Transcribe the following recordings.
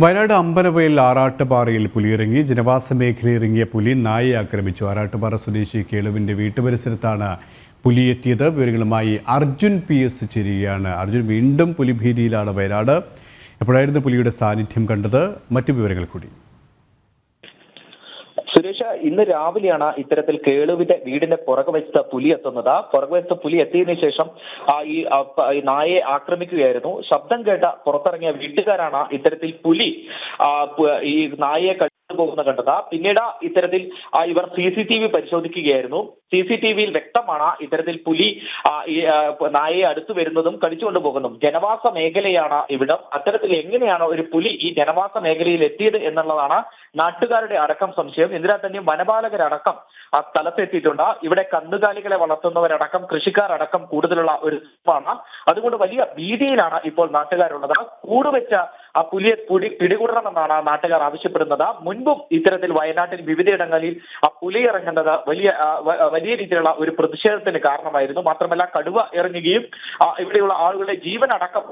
വയനാട് അമ്പലവയൽ ആറാട്ടുപാറയിൽ പുലിയിറങ്ങി ജനവാസ മേഖലയിറങ്ങിയ പുലി നായയെ ആക്രമിച്ചു. ആറാട്ടുപാറ സ്വദേശി കേളുവിന്റെ വീട്ടുപരിസരത്താണ് പുലിയെത്തിയത് വിവരങ്ങളുമായി അർജുൻ പി എസ് ചേരുകയാണ്. അർജുൻ വീണ്ടും പുലിഭീതിയിലാണ് വയനാട്. എപ്പോഴായിരുന്നു പുലിയുടെ സാന്നിധ്യം കണ്ടത്? മറ്റു വിവരങ്ങൾ കൂടി. സുരേഷ് ഇന്ന് രാവിലെയാണ് ഇത്തരത്തിൽ കേളുവിന്റെ വീടിന്റെ പുറകുവശത്ത് പുലി എത്തുന്നത്. പുറകുവശത്ത് പുലി എത്തിയതിനു ശേഷം ഈ നായയെ ആക്രമിക്കുകയായിരുന്നു. ശബ്ദം കേട്ട പുറത്തിറങ്ങിയ വീട്ടുകാരാണ് ഇത്തരത്തിൽ പുലി ഈ നായയെ പോകുന്ന കണ്ടത്. പിന്നീട് ഇത്തരത്തിൽ ഇവർ സി സി ടി വി പരിശോധിക്കുകയായിരുന്നു. സി സി ടി വിയിൽ വ്യക്തമാണ് ഇത്തരത്തിൽ പുലി നായയെ അടുത്തു വരുന്നതും കടിച്ചുകൊണ്ട് പോകുന്നതും. ജനവാസ മേഖലയാണ് ഇവിടം. അത്തരത്തിൽ എങ്ങനെയാണ് ഒരു പുലി ഈ ജനവാസ മേഖലയിൽ എത്തിയത് എന്നുള്ളതാണ് നാട്ടുകാരുടെ അടക്കം സംശയം. എന്തിനാ തന്നെ വനപാലകരടക്കം ആ സ്ഥലത്തെത്തിയിട്ടുണ്ട്. ഇവിടെ കന്നുകാലികളെ വളർത്തുന്നവരടക്കം കൃഷിക്കാരടക്കം കൂടുതലുള്ള ഒരു സ്ഥലമാണ്. അതുകൊണ്ട് വലിയ ഭീതിയിലാണ് ഇപ്പോൾ നാട്ടുകാരുള്ളത്. കൂടുവെച്ച ആ പുലിയെ പിടി പിടികൂടണമെന്നാണ് നാട്ടുകാർ ആവശ്യപ്പെടുന്നത്. മുൻപും ഇത്തരത്തിൽ വയനാട്ടിൽ വിവിധയിടങ്ങളിൽ ആ പുലി ഇറങ്ങുന്നത് വലിയ വലിയ രീതിയിലുള്ള ഒരു പ്രതിഷേധത്തിന് കാരണമായിരുന്നു. മാത്രമല്ല കടുവ ഇറങ്ങുകയും ഇവിടെയുള്ള ആളുകളുടെ ജീവൻ അടക്കം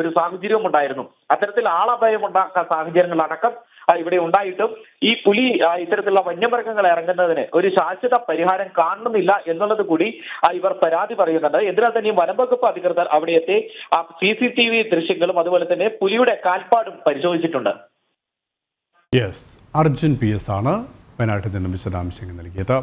ഒരു സാഹചര്യവും ഉണ്ടായിരുന്നു. അത്തരത്തിൽ ആളഭയമുണ്ടാക്കുന്ന സാഹചര്യങ്ങളടക്കം അടക്കം ഇവിടെ ഉണ്ടായിട്ടും ഈ പുലി ഇത്തരത്തിലുള്ള വന്യമൃഗങ്ങൾ ഇറങ്ങുന്നതിന് ഒരു ശാശ്വത പരിഹാരം കാണുന്നില്ല എന്നുള്ളത് കൂടി ഇവർ പരാതി പറയുന്നുണ്ട്. എന്തിനാൽ തന്നെയും വനംവകുപ്പ് അധികൃതർ അവിടെ എത്തി സി സി ടി വി ദൃശ്യങ്ങളും അതുപോലെ തന്നെ പുലിയുടെ കാൽപ്പാടും പരിശോധിച്ചിട്ടുണ്ട്. യെസ് അർജുൻ പി എസ് ആണ്. വയനാട്ടിൽ നിന്നും വിശദാംശങ്ങൾ നൽകിയത്.